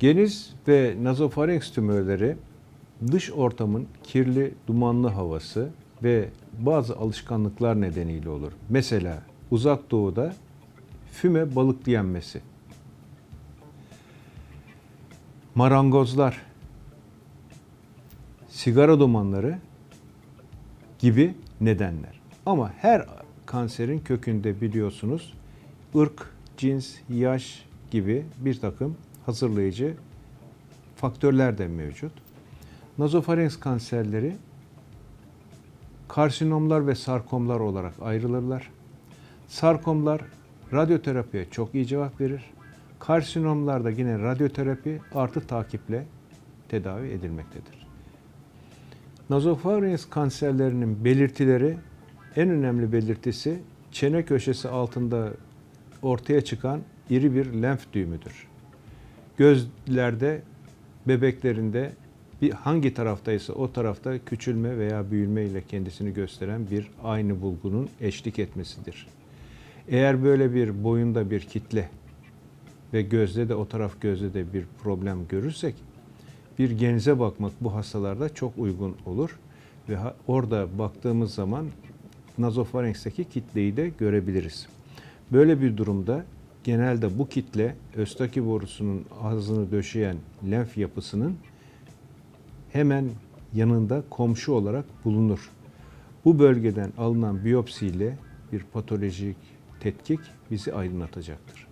Geniz ve nazofarenks tümörleri dış ortamın kirli, dumanlı havası ve bazı alışkanlıklar nedeniyle olur. Mesela uzak doğuda füme balıklı yenmesi. Marangozlar, sigara dumanları gibi nedenler. Ama her kanserin kökünde biliyorsunuz ırk, cins, yaş gibi bir takım hazırlayıcı faktörler de mevcut. Nazofarenks kanserleri karsinomlar ve sarkomlar olarak ayrılırlar. Sarkomlar radyoterapiye çok iyi cevap verir. Karsinomlar da yine radyoterapi artı takiple tedavi edilmektedir. Nazofarenks kanserlerinin belirtileri en önemli belirtisi çene köşesi altında ortaya çıkan iri bir lenf düğümüdür. Gözlerde, bebeklerinde bir hangi taraftaysa o tarafta küçülme veya büyülme ile kendisini gösteren bir aynı bulgunun eşlik etmesidir. Eğer böyle bir boyunda bir kitle ve gözde de o taraf gözde de bir problem görürsek bir genize bakmak bu hastalarda çok uygun olur ve orada baktığımız zaman nazofarenksteki kitleyi de görebiliriz. Böyle bir durumda genelde bu kitle östaki borusunun ağzını döşeyen lenf yapısının hemen yanında komşu olarak bulunur. Bu bölgeden alınan biyopsiyle bir patolojik tetkik bizi aydınlatacaktır.